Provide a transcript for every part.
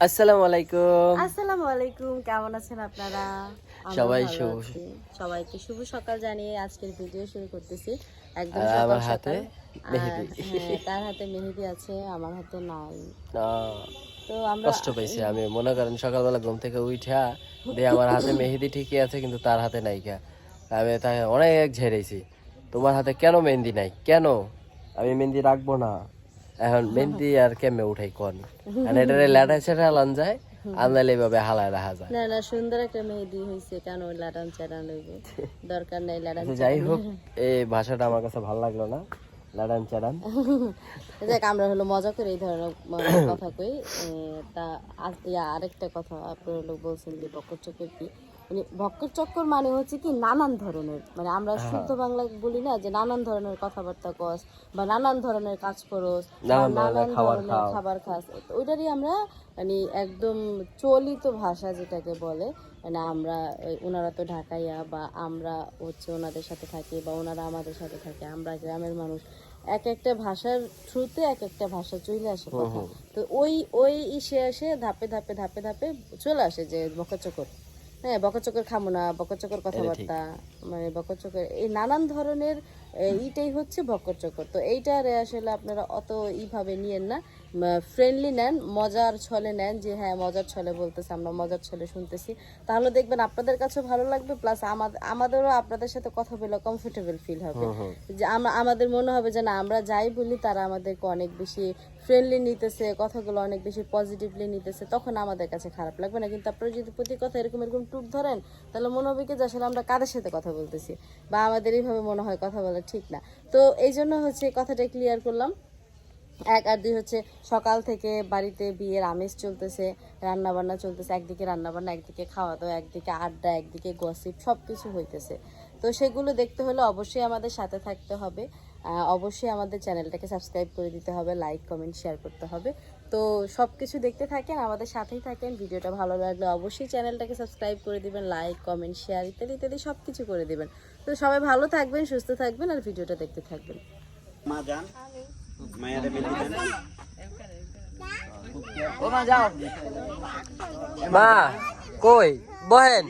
আসসালামু আলাইকুম। আসসালামু আলাইকুম কেমন আছেন আপনারা? সবাই শুভ- সবাইকে শুভ সকাল জানিয়ে আজকের ভিডিও শুরু করতেছি। একদম আমার হাতে মেহেদি। হ্যাঁ, তার হাতে মেহেদি আছে আমার হাতে নাই। তো আমরা কষ্ট পাইছি আমি। মনে করেন সকালবেলা ঘুম থেকে উঠা দিয়ে আমার হাতে মেহেদি ঠিকই আছে কিন্তু তার হাতে নাই কা আমি তাই অনেক ঝেড়েছি। তোমার হাতে কেন মেহেন্দি নাই? কেন? আমি মেহেন্দি রাখব না। এখন মেহেন্দি আর কেমনে উঠাই কন? আর এটারে ল্যাটা হালান যায় আনলাইলে এইভাবে হালায় রাখা যায়। না না সুন্দর একটা মেহেদি কেন লাটান চাটান লইবে? দরকার নেই লাটান তো যাই হোক এই ভাষাটা আমার কাছে ভালো লাগল না লাডান চাডান দেখ আমরা হলো মজা করে এই ধরনের কথা কই তা ইয়া, আরেকটা কথা আপনার হলো বলছেন যে বক্কর চক্কর কি মানে বক্কর চক্কর মানে হচ্ছে কি নানান ধরনের। মানে আমরা শুদ্ধ বাংলা বলি না যে নানান ধরনের কথাবার্তা কস বা নানান ধরনের কাজ করস নানান ধরনের খাবার। খাস। ওইটারই আমরা মানে একদম চলিত ভাষা যেটাকে বলে মানে আমরা ওনারা তো ঢাকাইয়া বা আমরা হচ্ছে ওনাদের সাথে থাকি বা ওনারা আমাদের সাথে থাকে আমরা গ্রামের মানুষ। এক একটা ভাষার থ্রুতে এক একটা ভাষা চলে আসে কথা। তো ওই ওই ইসে আসে ধাপে ধাপে ধাপে ধাপে চলে আসে যে বকাচকর হ্যাঁ বকাচকর খামো না বকাচকর কথাবার্তা মানে বকরচকর এই নানান ধরনের এইটাই হচ্ছে বকরচকর তো এইটারে আসলে আপনারা অত ইভাবে নিয়েন না। ফ্রেন্ডলি নেন মজার ছলে নেন যে হ্যাঁ মজার ছলে বলতেছে আমরা মজার ছলে শুনতেছি। তাহলে দেখবেন আপনাদের কাছেও ভালো লাগবে প্লাস আমাদেরও আপনাদের সাথে কথা বলে কমফোর্টেবল ফিল হবে। যে আমাদের মনে হবে যে না আমরা যাই বলি তারা আমাদেরকে অনেক বেশি ফ্রেন্ডলি নিতেছে, কথাগুলো অনেক বেশি পজিটিভলি নিতেছে, তখন আমাদের কাছে খারাপ লাগবে না। কিন্তু আপনারা যদি প্রতি কথা এরকম এরকম টুক ধরেন, তাহলে মনে হবে কি যে আসলে আমরা কাদের সাথে কথা বলতেছি? বা আমাদের এইভাবে মনে হয় কথা বলা ঠিক না। তো এই জন্য হচ্ছে কথাটা ক্লিয়ার করলাম। এক আর দুই হচ্ছে সকাল থেকে বাড়িতে বিয়ের আমেজ চলতেছে, রান্নাবান্না চলতেছে, একদিকে রান্নাবান্না, একদিকে খাওয়া দাওয়া একদিকে আড্ডা, একদিকে গসিপ সব কিছু হইতেছে। তো সেগুলো দেখতে হলে অবশ্যই আমাদের সাথে থাকতে হবে। অবশ্যই আমাদের চ্যানেলটাকে সাবস্ক্রাইব করে দিতে হবে লাইক কমেন্ট শেয়ার করতে হবে। তো সব কিছু দেখতে থাকেন আমাদের সাথেই থাকেন ভিডিওটা ভালো লাগলে অবশ্যই চ্যানেলটাকে সাবস্ক্রাইব করে দিবেন লাইক কমেন্ট শেয়ার ইত্যাদি ইত্যাদি সব কিছু করে দিবেন। তো সবাই ভালো থাকবেন সুস্থ থাকবেন আর ভিডিওটা দেখতে থাকবেন। মা যান। কই? বহেন।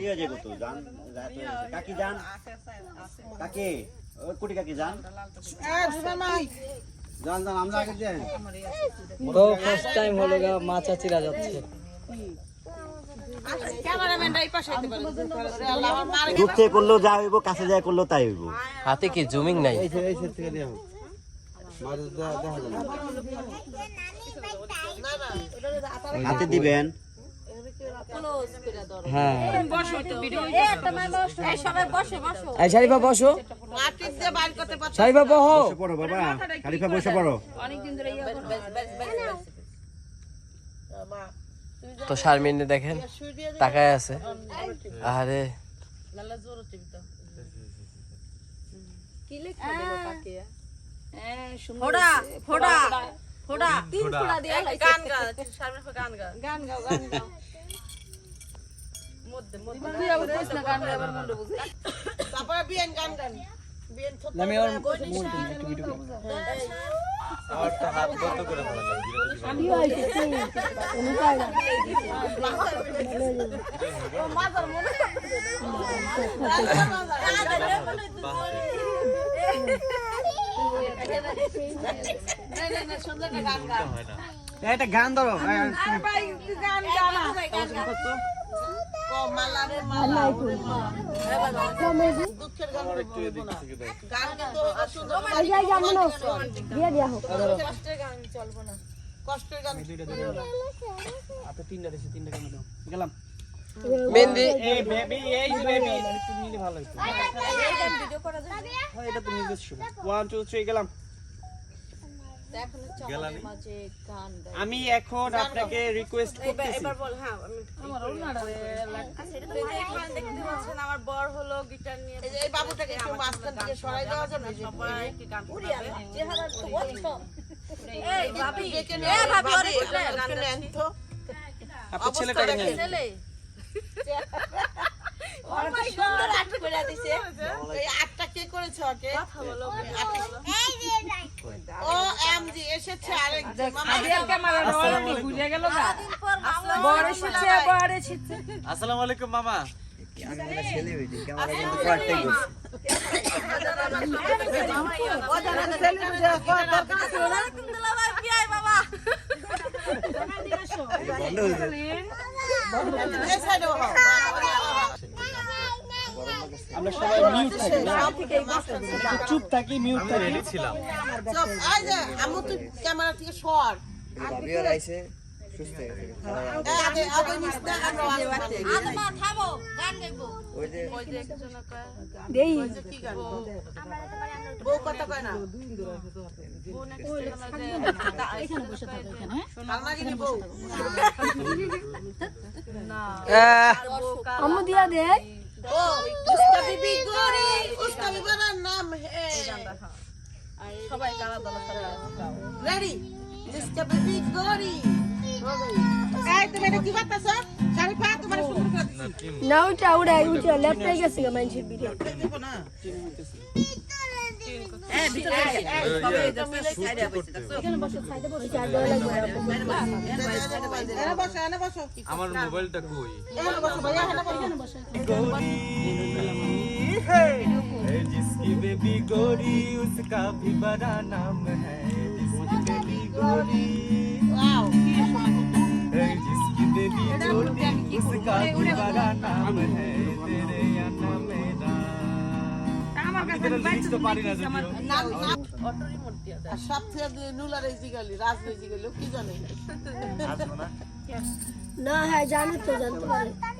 কাকি যান। কাকি। কুটি কাকি যান যান যান আমরা আগে যাই তো ফার্স্ট টাইম হলো গা মা চাচিরা যাচ্ছে। দূর থেকে করলেও যা হইব কাছে যায় করলেও তাই হইব। হাতে কি জুমিং নাই? হাতে দিবেন। হ্যাঁ। শারিফা বসো। শারিফা বহো পড়ো বাবা। খালিফা বসে পড়ো। তো শারমিনে দেখেন তাকায় আছে। আরে ফোড়া ফোড়া ফোড়া। তিন ফোড়া দিয়ে গান গা শারমিন গান গা গান গাও গান গাও মধ্যে মধ্যে তুই আবার কইছ না গান গাবার মুন্ড বুঝি আমি ওর মন একটু গান ধরো। গান গেলাম মেহেন্দি। এই বেবি এই বেবি একটু নিলে ভালো হ্যাঁ, এটা তো নিজস্ব। ওয়ান টু থ্রি গেলাম। আমি এখন আপনাকে রিকোয়েস্ট করতেছি। আমার বর হলো গিটার নিয়ে এই বাবুটাকে একটু মাঝখান থেকে সরাই দেওয়া যাবে সবাই কি গান এই ভাবি এ ভাবি ওরে গান নেন তো আপনার ছেলেটাকে নিয়ে ছেলে সুন্দর আট করে দিছে। এই আটটা কে করেছে ওকে? কথা বলো ও এমজি এসেছে আরেক মামা ক্যামেরা অলরেডি ঘুরে গেল গা। আসসালামু আলাইকুম। মামা। আমরা সবাই মিউট থাকি। না চুপ থাকি মিউট থাকি। রেডি ছিলাম। চুপ আই যা আমু ক্যামেরা থেকে সর। ভাবিয়ার আইছে সুস্থ হয়ে গেছে। হ্যাঁ, আগে আগে নিস্তা আর রাতে আজ মা থামো গান গাইবো। ওই যে ওই যে একজন কয়। দেই। কি বউ। কথা কয় না? বউ নাকি এখানে বসে থাকে। এখানে হ্যাঁ? নাম হে। সবাই গালা দলা রেডি জিসকা বেবি গরি। এই তুমি এটা কি বাতাস হ্যাঁ? শারিফা তোমার সুন্দর করে না ওটা উড়ে উঠে লেপটে গেছে মানুষের ভিডিও না? আমার মোবাইলটা কই? বসো ভাইয়া বসো। বসো जिसकी बेबी गोरी उसका भी बड़ा नाम है जिसकी बेबी गोरी ওয়াও है जिसकी बेबी गोरी उसका भी बड़ा नाम है तेरे या ना मेरा আমি তো লিখতে তো পারি না যদিও নাম নাম অটো রিমোট দিয়া আর সব থেকে নুলার এই জিগালি রাজ এই জিগালি কি জানে না হ্যাঁ জানে তো জানতে পারে জানে হ্যাঁ হ্যাঁ জানে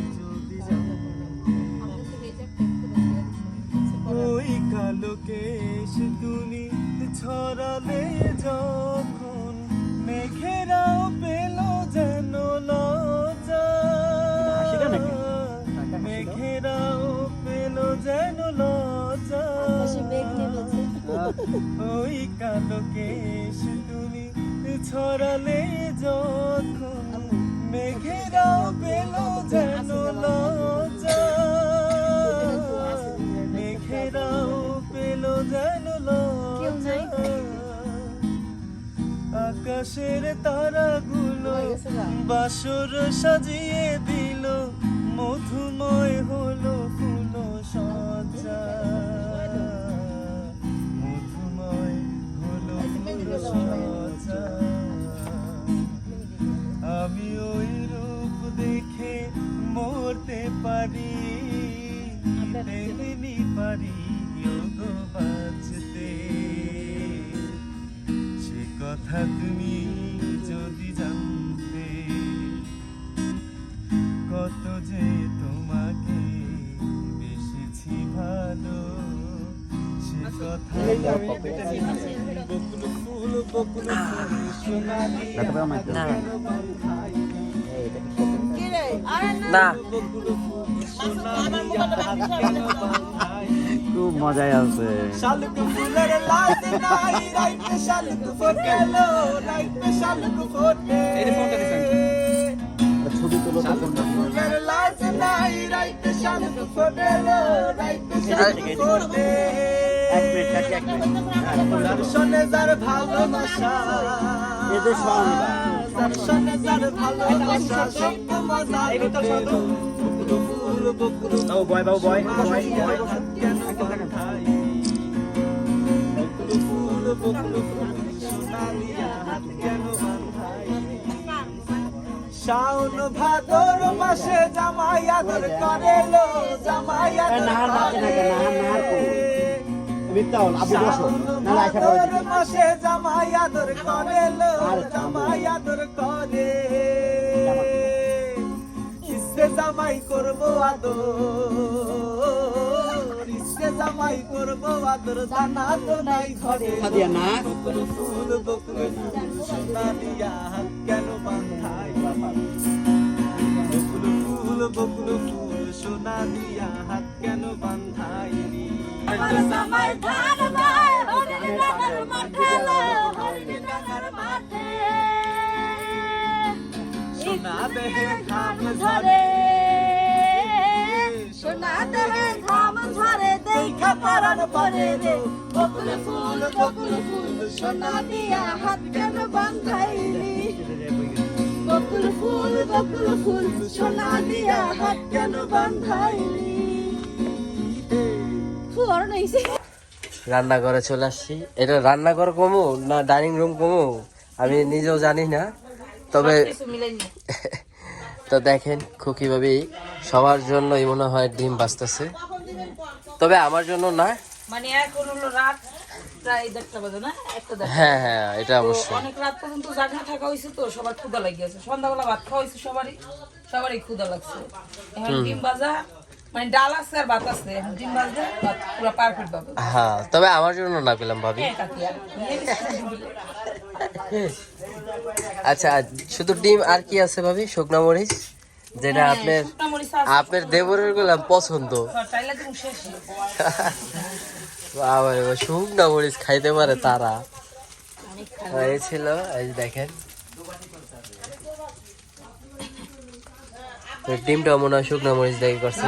কালো কেশ তুমি ছড়ালে যখন মেঘেরাও পেল যেন লজা মেঘেরাও পেল যেন লজা মেঘ ওই কালো কেশ তুমি ছড়ালে যখন মেঘেরাও পেল যেন লজা আকাশের তারাগুলো বাসর সাজিয়ে দিল মধুময় হলো ফুল সজ্জা। মধুময় হলো ফুল সজ্জা। আমি ওই রূপ দেখে মরতে পারি পারি বাঁচতে। কথা তুমি যদি জানতে কত যে তোমাকে বেসেছি ভালো সে কথা বকুল ফুল বকুল ফুল সোনালি না। খুব মজাই আছে। শালুক ফুলের লাজ নাই রাইতে শালুক ফোটেলো রাইতে শালুক ফোটে। ছবি তুলো তো কোনটা ফুলের লাজ নাই রাইতে শালুক ফোটেলো রাইতে শালুক ফোটে। এক মিনিট এক মিনিট ভালোবাসা এদের যার ভালোবাসা সব মজা পেল বকুল ফুল শাওন ভাদর মাসে জামাই আদর করেলো জামাই আদর করে। বিদ্যাউল আপনি বসো না না এখানে বসে ভাদর মাসে জামাই আদর করেলো জামাই। আদর করে। ইসে জামাই করব আদর? জামাই করব আদর জানা তো নাই ঘরে। সাদিয়া না বকুল ফুল বকুল ফুল সোনালিয়া হাত কেন বাঁধাই বকুল ফুল সোনা দিয়া হাত কেন বান্ধাইনি সোনা দেহে দেখা পরার পরে রে বকুল ফুল বকুল ফুল সোনা দিয়া হাত কেন বান্ধাইলি। বকুল ফুল বকুল ফুল সোনা দিয়া হাত কেন বান্ধাইলি। ফুয়ার নাইছে। রান্নাঘরে চলে আসছি। এটা রান্নাঘর কমু না ডাইনিং রুম কমো? আমি নিজেও জানি না। তবে তো দেখেন খুকি ভাবি সবার জন্যই মনে হয় ডিম বাঁচতেছে। তবে আমার জন্য না। মানে এখন হলো রাত প্রায় দেড়টা বাজে না? একটা হ্যাঁ হ্যাঁ এটা অবশ্যই। অনেক রাত পর্যন্ত জাগনা থাকা হয়েছে তো সবার ক্ষুদা লাগিয়েছে। সন্ধ্যাবেলা ভাত খাওয়া হয়েছে সবারই। সবারই ক্ষুদা লাগছে। এখন ডিম ভাজা মানে ডাল আছে আর ভাত আছে। এখন ডিম ভাত পুরো পারফেক্ট পাবে হ্যাঁ তবে আমার জন্য না পেলাম ভাবি। হ্যাঁ। আচ্ছা শুধু ডিম আর কি আছে ভাবি? শুকনা মরিচ? যেটা আপনার শুকনো আপনার দেবরের গুলাম পছন্দ। বাবা, শুকনা মরিচ খাইতে পারে তারা। এই ছিল এই যে দেখেন। ডিমটা মনে হয় শুকনা মরিচ দেখে করছে